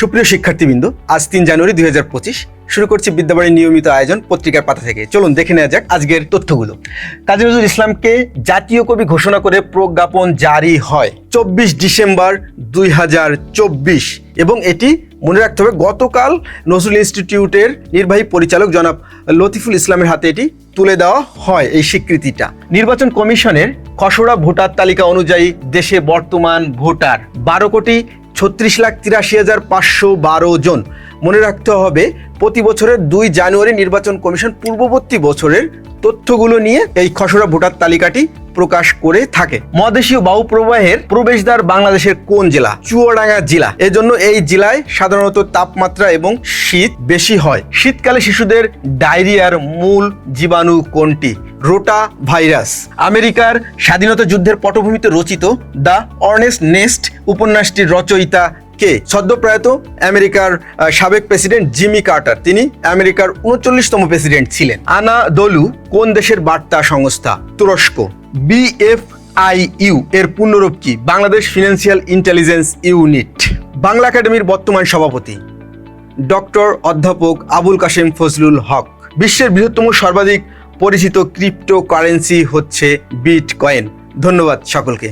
সুপ্রিয় শিক্ষার্থীবৃন্দ, আজ তিন জানুয়ারি দু হাজার পঁচিশ, শুরু করছি বিদ্যাবাড়ির নিয়মিত আয়োজন পত্রিকার পাতা থেকে। চলুন দেখে নেওয়া যাক আজকের তথ্যগুলো। কাজী নজরুল ইসলামকে জাতীয় কবি ঘোষণা করে প্রজ্ঞাপন জারি হয় চব্বিশ ডিসেম্বর দুই হাজার চব্বিশ, এবং এটি মনে রাখতে হবে গতকাল নজরুল ইনস্টিটিউটের নির্বাহী পরিচালক জনাব লতিফুল ইসলামের হাতে এটি তুলে দেওয়া হয় এই স্বীকৃতিটা। নির্বাচন কমিশনের খসড়া ভোটার তালিকা অনুযায়ী দেশে বর্তমান ভোটার বারো কোটি ছত্রিশ লাখ তিরাশি হাজার পাঁচশো বারো জন। মনে রাখতে হবে, প্রতি বছরের দুই জানুয়ারি নির্বাচন কমিশন পূর্ববর্তী বছরের তথ্যগুলো নিয়ে এই খসড়া ভোটার তালিকাটি প্রকাশ করে থাকে। মহাদেশীয় বায়ু প্রবাহের প্রবেশদ্বার বাংলাদেশের কোন জেলা? চুয়াডাঙ্গা জেলা। এজন্য এই জেলায় সাধারণত তাপমাত্রা এবং শীত বেশি হয়। শীতকালে শিশুদের ডায়রিয়ার মূল জীবাণু কোনটি? Rotavirus. আমেরিকার স্বাধীনতা যুদ্ধের পটভূমিতে রচিত দ্য অর্নেস্ট নেস্ট উপন্যাসটির রচয়িতা কে? সদ্যপ্রয়াত আমেরিকার সাবেক প্রেসিডেন্ট জিমি কার্টার। তিনি আমেরিকার উনচল্লিশতম প্রেসিডেন্ট ছিলেন। আনা দলু কোন দেশের বার্তা সংস্থা? তুরস্ক। বিএফআইইউ এর পূর্ণরূপ কি? Bangladesh financial intelligence unit. Bangla একাডেমির বর্তমান সভাপতি। ডক্টর অধ্যাপক আবুল কাশেম ফজলুল হক। বিশ্বের বৃহত্তম সর্বাধিক পরিচিত ক্রিপ্টোকারেন্সি হচ্ছে বিট কয়েন ধন্যবাদ সকলকে।